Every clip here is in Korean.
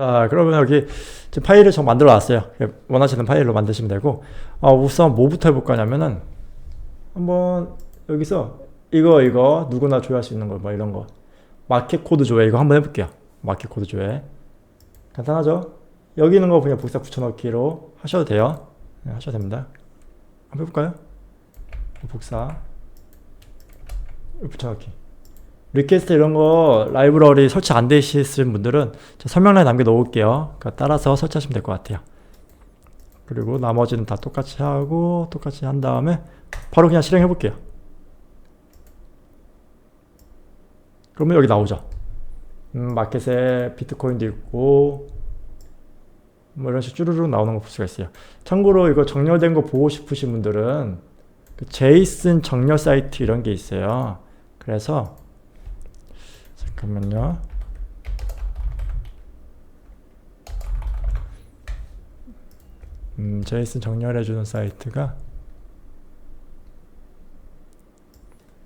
자, 그러면 여기 파일을 저 만들어 놨어요. 원하시는 파일로 만드시면 되고, 어, 우선 뭐부터 해볼 거냐면은, 한번 여기서 이거, 이거, 누구나 조회할 수 있는 거, 뭐 이런 거. 마켓 코드 조회, 이거 한번 해볼게요. 마켓 코드 조회. 간단하죠? 여기 있는 거 그냥 복사 붙여넣기로 하셔도 돼요. 네, 하셔도 됩니다. 한번 해볼까요? 복사. 붙여넣기. 리퀘스트 이런 거 라이브러리 설치 안 되시는 분들은 설명란에 남겨 놓을게요. 그러니까 따라서 설치하시면 될 것 같아요. 그리고 나머지는 다 똑같이 하고 똑같이 한 다음에 바로 그냥 실행해 볼게요. 그러면 여기 나오죠. 음, 마켓에 비트코인도 있고 뭐 이런 식으로 쭈루루 나오는 거 볼 수가 있어요. 참고로 이거 정렬된 거 보고 싶으신 분들은 그 제이슨 정렬 사이트 이런 게 있어요. 그래서 잠깐만요. 음, 제이슨 정렬해주는 사이트가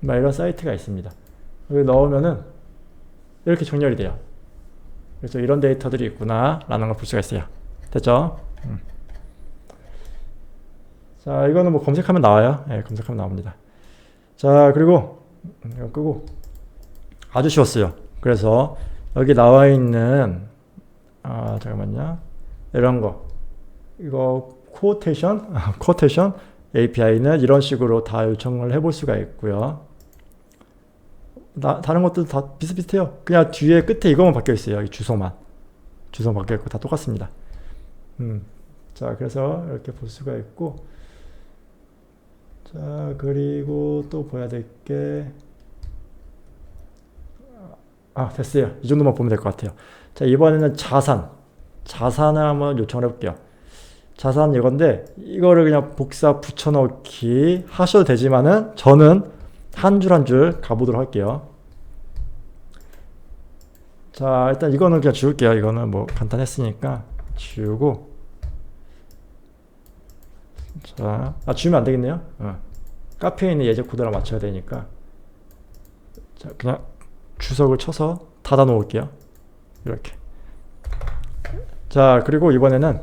막 이런 사이트가 있습니다. 여기 넣으면은 이렇게 정렬이 돼요. 그래서 이런 데이터들이 있구나 라는 걸 볼 수가 있어요. 됐죠? 음. 자, 이거는 뭐 검색하면 나와요. 예, 검색하면 나옵니다. 자, 그리고 이거 끄고 아주 쉬웠어요. 그래서 여기 나와 있는 아 잠깐만요. 이런 거 이거 코테이션 코테이션 API는 이런 식으로 다 요청을 해볼 수가 있고요. 나, 다른 것도 다 비슷비슷해요. 그냥 뒤에 끝에 이거만 바뀌어 있어요. 이 주소만 주소 바뀌어 있고 다 똑같습니다. 음, 자 그래서 이렇게 볼 수가 있고 자 그리고 또 봐야 될 게 아 됐어요. 이 정도만 보면 될 것 같아요. 자 이번에는 자산. 자산을 한번 요청을 해볼게요. 자산 이건데 이거를 그냥 복사 붙여넣기 하셔도 되지만은 저는 한 줄 한 줄 가보도록 할게요. 자 일단 이거는 그냥 지울게요. 이거는 뭐 간단했으니까 지우고. 자, 아 지우면 안 되겠네요. 어. 카페에 있는 예제 코드랑 맞춰야 되니까. 자 그냥 주석을 쳐서 닫아 놓을게요. 이렇게. 자, 그리고 이번에는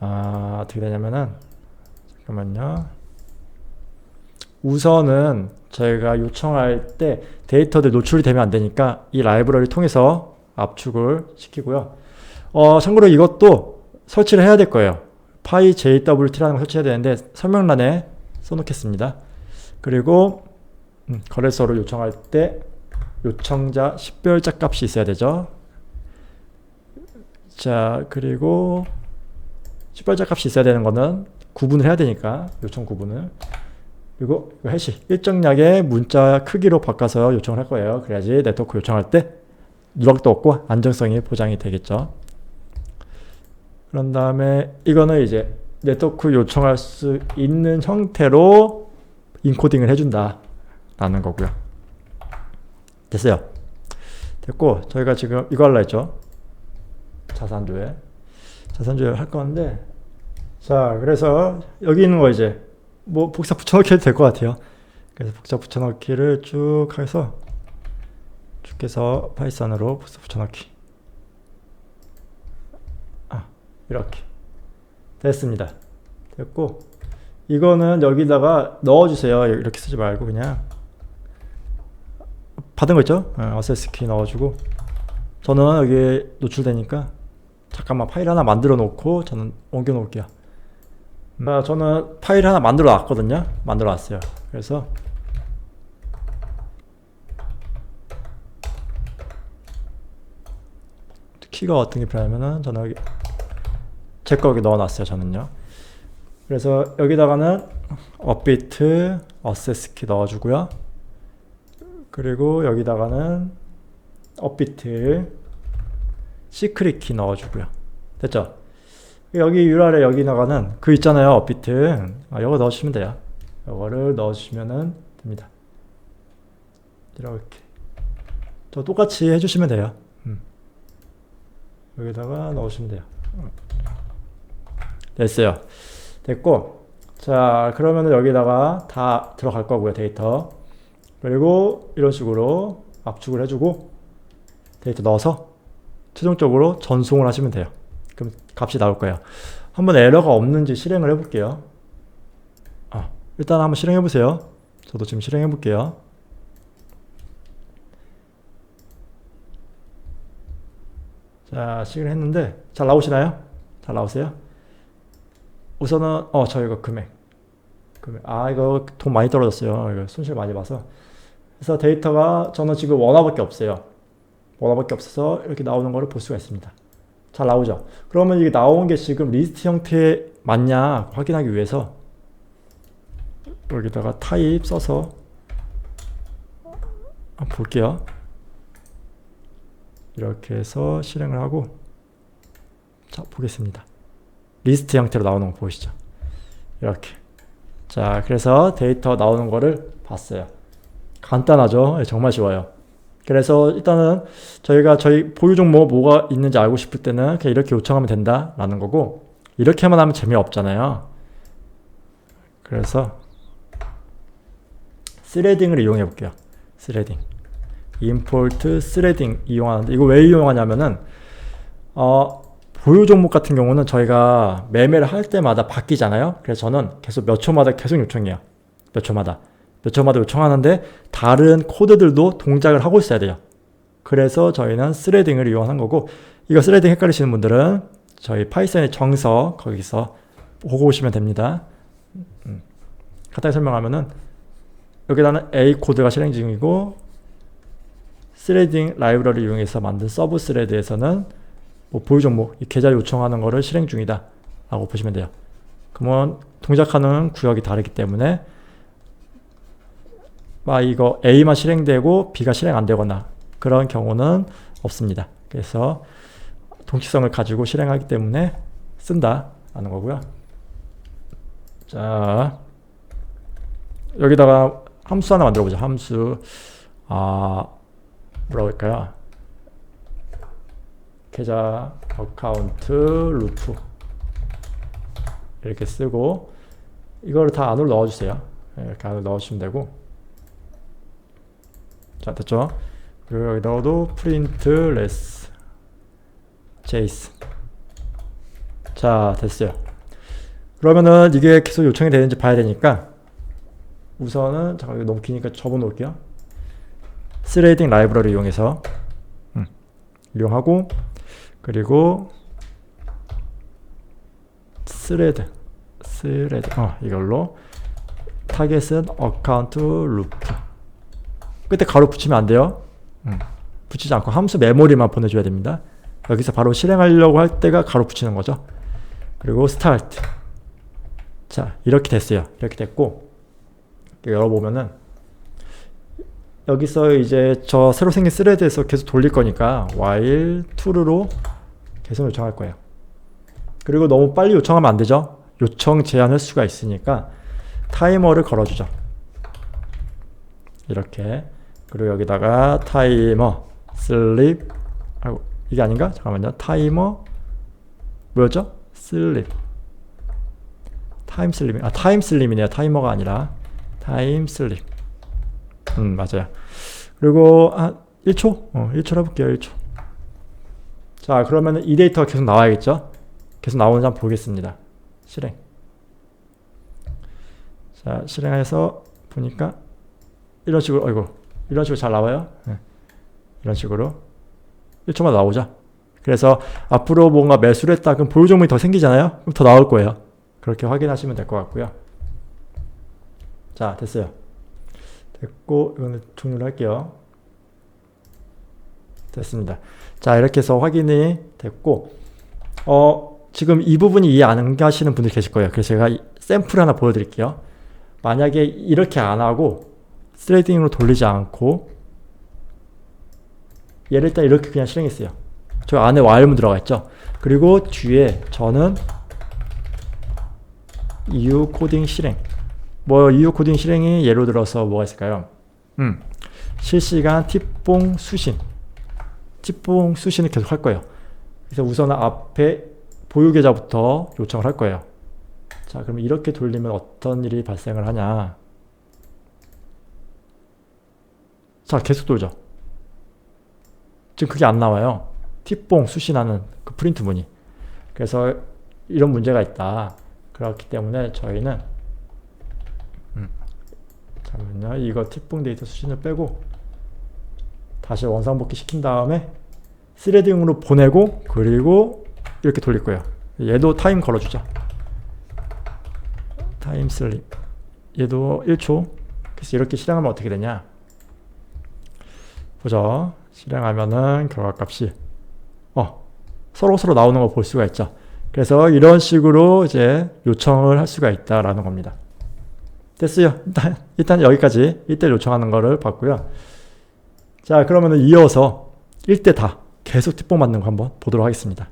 아, 어떻게 되냐면은 잠깐만요. 우선은 저희가 요청할 때 데이터들 노출이 되면 안 되니까 이 라이브러리 통해서 압축을 시키고요. 어, 참고로 이것도 설치를 해야 될 거예요. 파이 JWT라는 걸 설치해야 되는데 설명란에 써놓겠습니다. 그리고 음, 거래소를 요청할 때 요청자 식별자 값이 있어야 되죠. 자, 그리고 식별자 값이 있어야 되는 거는 구분을 해야 되니까 요청 구분을 그리고 해시 일정량의 문자 크기로 바꿔서 요청을 할 거예요. 그래야지 네트워크 요청할 때 누락도 없고 안정성이 보장이 되겠죠. 그런 다음에 이거는 이제 네트워크 요청할 수 있는 형태로 인코딩을 해준다 라는 거고요. 됐어요. 됐고 저희가 지금 이거 할라 했죠. 자산조회. 자산조회 할 건데 자 그래서 여기 있는 거 이제 뭐 복사 붙여넣기 해도 될 것 같아요. 그래서 복사 붙여넣기를 쭉 해서 쭉 해서 파이썬으로 복사 붙여넣기 아 이렇게 됐습니다. 됐고 이거는 여기다가 넣어주세요. 이렇게 쓰지 말고 그냥 받은 거 있죠? 어, 어세스 키 넣어주고 저는 여기 노출되니까 잠깐만 파일 하나 만들어 놓고 저는 옮겨 놓을게요. 아, 저는 파일 하나 만들어 놨거든요. 만들어 놨어요. 그래서 키가 어떤 게 필요하면은 저는 여기 제 거 여기 넣어 놨어요. 저는요. 그래서 여기다가는 업비트 어세스 키 넣어 주고요. 그리고 여기다가는 업비트 시크릿 키 넣어주고요. 됐죠? 여기 URL 여기다가는 그 있잖아요. 업비트. 아, 이거 넣어주시면 돼요. 이거를 넣어주시면 됩니다. 이렇게. 저 똑같이 해주시면 돼요. 음. 여기다가 넣으시면 돼요. 됐어요. 됐고. 자, 그러면 여기다가 다 들어갈 거고요. 데이터. 그리고 이런 식으로 압축을 해주고 데이터 넣어서 최종적으로 전송을 하시면 돼요. 그럼 값이 나올 거예요. 한번 에러가 없는지 실행을 해볼게요. 아, 일단 한번 실행해보세요. 저도 지금 실행해볼게요. 자, 실행했는데 잘 나오시나요? 잘 나오세요? 우선은 어, 저 이거 금액. 금액. 아, 이거 돈 많이 떨어졌어요. 이거 손실 많이 봐서. 그래서 데이터가 저는 지금 원화밖에 없어요. 원화밖에 없어서 이렇게 나오는 거를 볼 수가 있습니다. 잘 나오죠? 그러면 이게 나온 게 지금 리스트 형태에 맞냐 확인하기 위해서 여기다가 타입 써서 한번 볼게요. 이렇게 해서 실행을 하고 자 보겠습니다. 리스트 형태로 나오는 거 보이시죠? 이렇게 자 그래서 데이터 나오는 거를 봤어요. 간단하죠? 예, 정말 쉬워요. 그래서 일단은 저희가 저희 보유 종목 뭐가 있는지 알고 싶을 때는 그냥 이렇게 요청하면 된다라는 거고 이렇게만 하면 재미없잖아요. 그래서 스레딩을 이용해 볼게요. 스레딩. 임포트 스레딩 이용하는데 이거 왜 이용하냐면은 어 보유 종목 같은 경우는 저희가 매매를 할 때마다 바뀌잖아요. 그래서 저는 계속 몇 초마다 계속 요청해요. 몇 초마다. 몇 초마다 요청하는데 다른 코드들도 동작을 하고 있어야 돼요. 그래서 저희는 스레딩을 이용한 거고 이거 스레딩 헷갈리시는 분들은 저희 파이썬의 정서 거기서 보고 오시면 됩니다. 음. 간단히 설명하면은 여기다는 A 코드가 실행 중이고 스레딩 라이브러리 이용해서 만든 서브 스레드에서는 뭐 보유 종목 이 계좌 요청하는 거를 실행 중이다 라고 보시면 돼요. 그러면 동작하는 구역이 다르기 때문에 막 이거 A만 실행되고 B가 실행 안 되거나 그런 경우는 없습니다. 그래서 동시성을 가지고 실행하기 때문에 쓴다라는 거고요. 자 여기다가 함수 하나 만들어 보자. 함수 아 뭐라고 할까요? 계좌 어카운트 루프 이렇게 쓰고 이거를 다 안으로 넣어주세요. 네, 이렇게 안으로 넣어주시면 되고 자 됐죠? 그리고 여기다가도 프린트 레스 제이슨 자 됐어요. 그러면은 이게 계속 요청이 되는지 봐야 되니까 우선은 잠깐 이거 너무 기니까 접어 놓을게요. 스레이딩 라이브러리 이용해서 음, 이용하고 그리고 스레드 스레드 어 이걸로 타겟은 어카운트 루프 끝에 가로 붙이면 안 돼요. 음, 붙이지 않고 함수 메모리만 보내줘야 됩니다. 여기서 바로 실행하려고 할 때가 가로 붙이는 거죠. 그리고 스타트 자 이렇게 됐어요. 이렇게 됐고 열어보면은 여기서 이제 저 새로 생긴 스레드에서 계속 돌릴 거니까 while true로 계속 요청할 거예요. 그리고 너무 빨리 요청하면 안 되죠. 요청 제한 횟수가 있으니까 타이머를 걸어주죠. 이렇게 그리고 여기다가 타이머 슬립. 아이고 이게 아닌가? 잠깐만요. 타이머. 뭐였죠? 슬립. 타임 슬립 아 타임 슬립이네요. 타이머가 아니라. 타임 슬립. 음 맞아요. 그리고 한 1초? 어 1초 해볼게요 1초. 자 그러면 이 데이터가 계속 나와야겠죠? 계속 나오는지 한번 보겠습니다. 실행. 자 실행해서 보니까 이런 식으로 어이구 이런 식으로 잘 나와요? 네. 이런 식으로. 1초마다 나오죠 그래서 앞으로 뭔가 매수를 했다 그럼 보유 종목이 더 생기잖아요? 그럼 더 나올 거예요. 그렇게 확인하시면 될 것 같고요. 자 됐어요. 됐고 이거는 종료를 할게요. 됐습니다. 자 이렇게 해서 확인이 됐고 어 지금 이 부분이 이해 안 가시는 분들 계실 거예요. 그래서 제가 샘플 하나 보여드릴게요. 만약에 이렇게 안 하고 스레이딩으로 돌리지 않고 얘를 일단 이렇게 그냥 실행했어요 저 안에 while문 들어가 있죠 그리고 뒤에 저는 EU 코딩 실행 뭐 EU 코딩 실행이 예로 들어서 뭐가 있을까요? 음, 실시간 팁봉 수신 팁봉 수신을 계속 할 거예요. 그래서 우선 앞에 보유 계좌부터 요청을 할 거예요. 자, 그럼 이렇게 돌리면 어떤 일이 발생을 하냐? 자, 계속 돌죠. 지금 그게 안 나와요. 팁봉 수신하는 그 프린트 문의. 그래서 이런 문제가 있다. 그렇기 때문에 저희는 음, 잠깐만요. 이거 팁봉 데이터 수신을 빼고 다시 원상복귀 시킨 다음에 스레딩으로 보내고 그리고 이렇게 돌릴 거예요. 얘도 타임 걸어주자. 타임 슬립. 얘도 1초. 그래서 이렇게 실행하면 어떻게 되냐? 보죠. 실행하면은 결과값이 어 서로 서로 나오는 거 볼 수가 있죠. 그래서 이런 식으로 이제 요청을 할 수가 있다라는 겁니다. 됐어요. 일단, 일단 여기까지 1대 요청하는 거를 봤고요. 자, 그러면은 이어서 1대 다 계속 뒷봉 맞는 거 한번 보도록 하겠습니다.